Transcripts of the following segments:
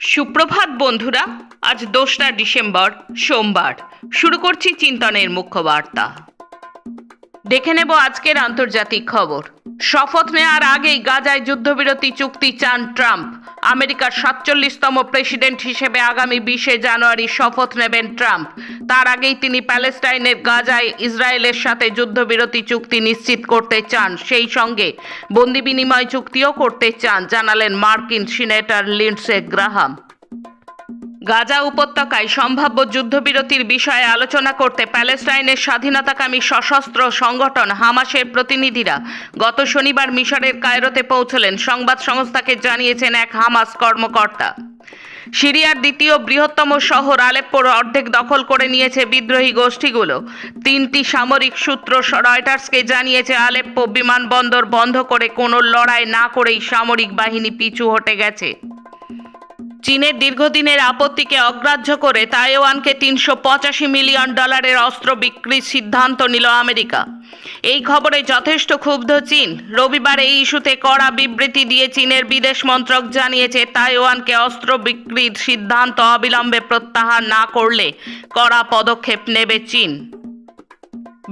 সুপ্রভাত বন্ধুরা, আজ দোসরা ডিসেম্বর, সোমবার। শুরু করছি চিন্তনের মুখ্য বার্তা দেখে নেব আজকের আন্তর্জাতিক খবর। শপথ নেওয়ার আগেই গাজায় যুদ্ধবিরতি চুক্তি চান ট্রাম্প। আমেরিকার সাতচল্লিশতম প্রেসিডেন্ট হিসেবে আগামী বিশে জানুয়ারি শপথ নেবেন ট্রাম্প। তার আগেই তিনি প্যালেস্টাইনের গাজায় ইসরায়েলের সাথে যুদ্ধবিরতি চুক্তি নিশ্চিত করতে চান। সেই সঙ্গে বন্দি বিনিময় চুক্তিও করতে চান, জানালেন মার্কিন সিনেটর লিন্ডসে গ্রাহাম। গাজা উপত্যকায় সম্ভাব্য যুদ্ধবিরতির বিষয়ে আলোচনা করতে প্যালেস্টাইনের স্বাধীনতাকামী সশস্ত্র সংগঠন হামাসের প্রতিনিধিরা গত শনিবার মিশরের কায়রোতে পৌঁছলেন। সংবাদ সংস্থাকে জানিয়েছেন এক হামাস কর্মকর্তা। সিরিয়ার দ্বিতীয় বৃহত্তম শহর আলেপ্পোর অর্ধেক দখল করে নিয়েছে বিদ্রোহী গোষ্ঠীগুলো। তিনটি সামরিক সূত্র রয়টার্সকে জানিয়েছে, আলেপ্পো বিমানবন্দর বন্ধ করে কোনো লড়াই না করেই সামরিক বাহিনী পিছু হটে গেছে। চীনের দীর্ঘদিনের আপত্তিকে অগ্রাহ্য করে তাইওয়ানকে তিনশো পঁচাশি মিলিয়ন ডলারের অস্ত্র বিক্রির সিদ্ধান্ত নিল আমেরিকা। এই খবরে যথেষ্ট ক্ষুব্ধ চীন। রবিবার এই ইস্যুতে কড়া বিবৃতি দিয়ে চীনের বিদেশ মন্ত্রক জানিয়েছে, তাইওয়ানকে অস্ত্র বিক্রির সিদ্ধান্ত অবিলম্বে প্রত্যাহার না করলে কড়া পদক্ষেপ নেবে চীন।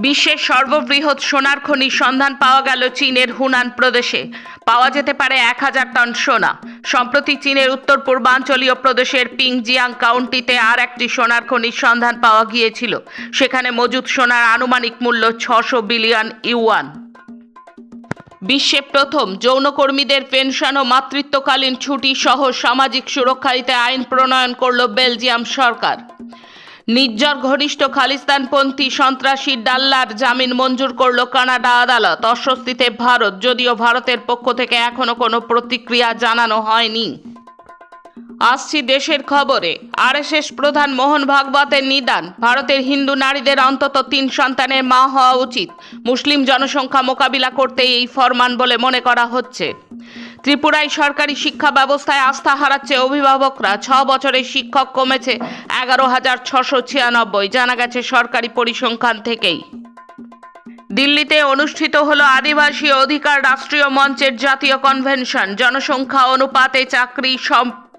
বিশ্বের সর্ববৃহৎ সোনার খনির সন্ধান পাওয়া গেল চীনের হুনান প্রদেশে। পাওয়া যেতে পারে এক হাজার টন সোনা। সম্প্রতি চীনের উত্তর পূর্বাঞ্চলীয় প্রদেশের পিংজিয়াং কাউন্টিতে আর একটি সোনার খনির সন্ধান পাওয়া গিয়েছিল। সেখানে মজুদ সোনার আনুমানিক মূল্য ছশো বিলিয়ন ইউয়ান। বিশ্বে প্রথম যৌনকর্মীদের পেনশন ও মাতৃত্বকালীন ছুটি সহ সামাজিক সুরক্ষা দিতে আইন প্রণয়ন করল বেলজিয়াম সরকার। নির্জর ঘনিষ্ঠ খালিস্তানপন্থী সন্ত্রাসী ডাল্লার জামিন মঞ্জুর করল কানাডা আদালত। অস্বস্তিতে ভারত, যদিও ভারতের পক্ষ থেকে এখনও কোনো প্রতিক্রিয়া জানানো হয়নি। আসছি দেশের খবরে। আরএসএস প্রধান মোহন ভাগবতের নিদান। ভারতের হিন্দু নারীদের অন্তত তিন সন্তানের মা হওয়া উচিত। মুসলিম জনসংখ্যা মোকাবিলা করতে এই ফরমান বলে মনে করা হচ্ছে। ত্রিপুরায় সরকারি শিক্ষা ব্যবস্থায় আস্থা হারাচ্ছে অভিভাবকরা। ছ বছরে শিক্ষক কমেছে এগারো হাজার ছশো ছিয়ানব্বই, জানা গেছে সরকারি পরিসংখ্যান থেকেই। দিল্লিতে অনুষ্ঠিত হলো আদিবাসী অধিকার রাষ্ট্রীয় মঞ্চের জাতীয় কনভেনশন। জনসংখ্যা অনুপাতে চাকরি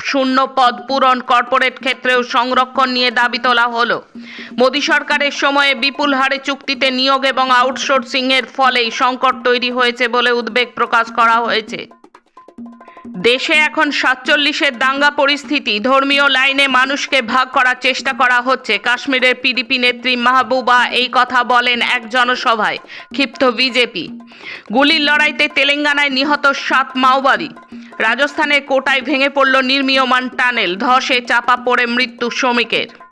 শূন্য পদ পূরণ কর্পোরেট ক্ষেত্রেও সংরক্ষণ নিয়ে দাবি তোলা হলো। মোদী সরকারের সময়ে বিপুল হারে চুক্তিতে নিয়োগ এবং আউটসোর্সিংয়ের ফলেই সংকট তৈরি হয়েছে বলে উদ্বেগ প্রকাশ করা হয়েছে। দেশে এখন সাতচল্লিশের দাঙ্গা পরিস্থিতি। ধর্মীয় লাইনে মানুষকে ভাগ করার চেষ্টা করা হচ্ছে। কাশ্মীরের পিডিপি নেত্রী মাহবুবা এই কথা বলেন এক জনসভায়, ক্ষিপ্ত বিজেপি। গুলির লড়াইতে তেলেঙ্গানায় নিহত সাত মাওবাদী। রাজস্থানের কোটায় ভেঙে পড়ল নির্মীয়মান টানেল। ধসে চাপা পড়ে মৃত্যু শ্রমিকের।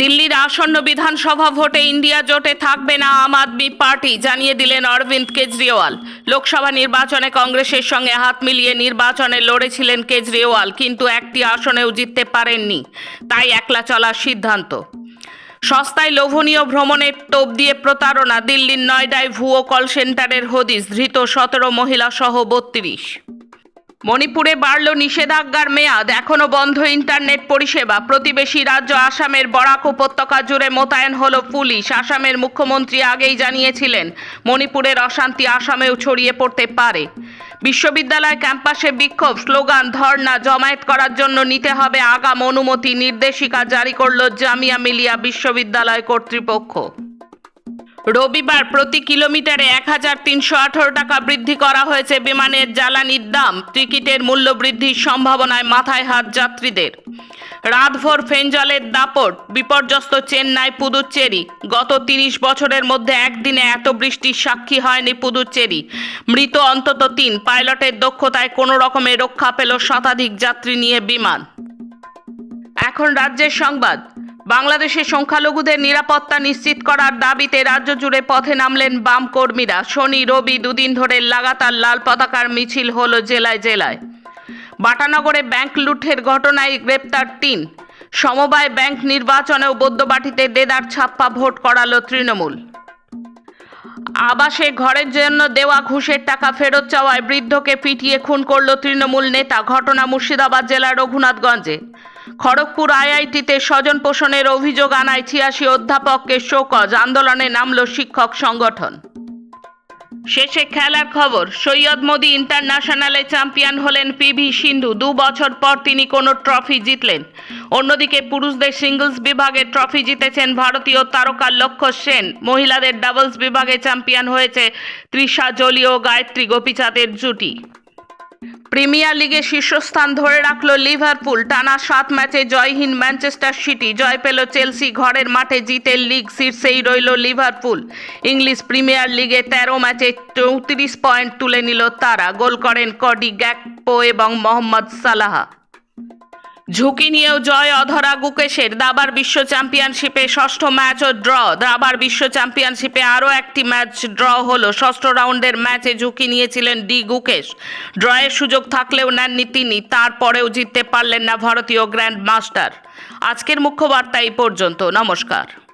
দিল্লির আসন্ন বিধানসভা ভোটে ইন্ডিয়া জোটে থাকবে না আম আদমি পার্টি, জানিয়ে দিলেন অরবিন্দ কেজরিওয়াল। লোকসভা নির্বাচনে কংগ্রেসের সঙ্গে হাত মিলিয়ে নির্বাচনে লড়েছিলেন কেজরিওয়াল, কিন্তু একটি আসনেও জিততে পারেননি। তাই একলা চলার সিদ্ধান্ত। সস্তায় লোভনীয় ভ্রমণের টোপ দিয়ে প্রতারণা, দিল্লির নয়ডায় ভুয়ো কল সেন্টারের হদিস ধৃত সতেরো মহিলা সহ বত্রিশ। মণিপুরে বাড়ল নিষেধাজ্ঞার মেয়াদ এখনও বন্ধ ইন্টারনেট পরিষেবা। প্রতিবেশী রাজ্য আসামের বরাক উপত্যকা জুড়ে মোতায়েন হল পুলিশ, আসামের মুখ্যমন্ত্রী আগেই জানিয়েছিলেন, মণিপুরের অশান্তি আসামেও ছড়িয়ে পড়তে পারে। বিশ্ববিদ্যালয় ক্যাম্পাসে বিক্ষোভ, স্লোগান ধর্না জমায়েত করার জন্য নিতে হবে আগাম অনুমতি, নির্দেশিকা জারি করল জামিয়া মিলিয়া বিশ্ববিদ্যালয় কর্তৃপক্ষ। রবিবার প্রতি কিলোমিটারে এক হাজার তিনশো আঠারো টাকা বৃদ্ধি করা হয়েছে বিমানের জ্বালানির দাম। টিকিটের মূল্য বৃদ্ধির সম্ভাবনায় মাথায় হাত যাত্রীদের। রাতভর ফেঞ্জলের দাপট, বিপর্যস্ত চেন্নাই পুদুচ্চেরি গত তিরিশ বছরের মধ্যে একদিনে এত বৃষ্টির সাক্ষী হয়নি পুদুচ্চেরি মৃত অন্তত তিন। পাইলটের দক্ষতায় কোনো রকমে রক্ষা পেল শতাধিক যাত্রী নিয়ে বিমান। এখন রাজ্যের সংবাদ। বাংলাদেশের সংখ্যালঘুদের নিরাপত্তা নিশ্চিত করার দাবিতে রাজ্য জুড়ে পথে নামলেন বাম কর্মীরা। শনি, রবি দুদিন ধরে লাগাতার লাল পতাকার মিছিল হল জেলায় জেলায়। বাটানগরে ব্যাংক লুঠের ঘটনায় গ্রেপ্তার তিন। সমবায় ব্যাংক নির্বাচনেও বৌদ্ধবাটিতে দেদার ছাপ্পা ভোট করালো তৃণমূল। আবাসে ঘরের জন্য দেওয়া ঘুষের টাকা ফেরত চাওয়ায় বৃদ্ধকে পিটিয়ে খুন করল তৃণমূল নেতা। ঘটনা মুর্শিদাবাদ জেলার রঘুনাথগঞ্জে। খড়গপুর আইআইটিতে স্বজন পোষণের অভিযোগ আনায় ছিয়াশি অধ্যাপককে শোকজ আন্দোলনে নামল শিক্ষক সংগঠন। শেষে খেলার খবর, সৈয়দ মোদী ইন্টারন্যাশনালে চ্যাম্পিয়ন হলেন পিভি সিন্ধু, দু বছর পর তিনি কোনো ট্রফি জিতলেন। অন্যদিকে পুরুষদের সিঙ্গলস বিভাগে ট্রফি জিতেছেন ভারতীয় তারকা লক্ষ্য সেন, মহিলাদের ডাবলস বিভাগে চ্যাম্পিয়ন হয়েছে তৃষা জলি ও গায়ত্রী গোপীচাঁদের জুটি। প্রিমিয়ার লিগে শীর্ষস্থান ধরে রাখল লিভারপুল। টানা সাত ম্যাচে জয়হীন ম্যানচেস্টার সিটি। জয় পেল চেলসি। ঘরের মাঠে জিতে লিগ শীর্ষেই রইল লিভারপুল। ইংলিশ প্রিমিয়ার লিগে তেরো ম্যাচে চৌত্রিশ পয়েন্ট তুলে নিল তারা। গোল করেন কডি গ্যাকপো এবং মোহাম্মদ সালাহা। ঝুঁকি নিয়েও জয় অধরা গুকেশের। দাবার বিশ্ব চ্যাম্পিয়নশিপে ষষ্ঠ ম্যাচ ও ড্র। দাবার বিশ্ব চ্যাম্পিয়নশিপে আরও একটি ম্যাচ ড্র হলো। ষষ্ঠ রাউন্ডের ম্যাচে ঝুঁকি নিয়েছিলেন ডি গুকেশ। ড্রয়ের সুযোগ থাকলেও নেননি তিনি। তারপরেও জিততে পারলেন না ভারতীয় গ্র্যান্ড মাস্টার আজকের মুখ্য বার্তা এই পর্যন্ত। নমস্কার।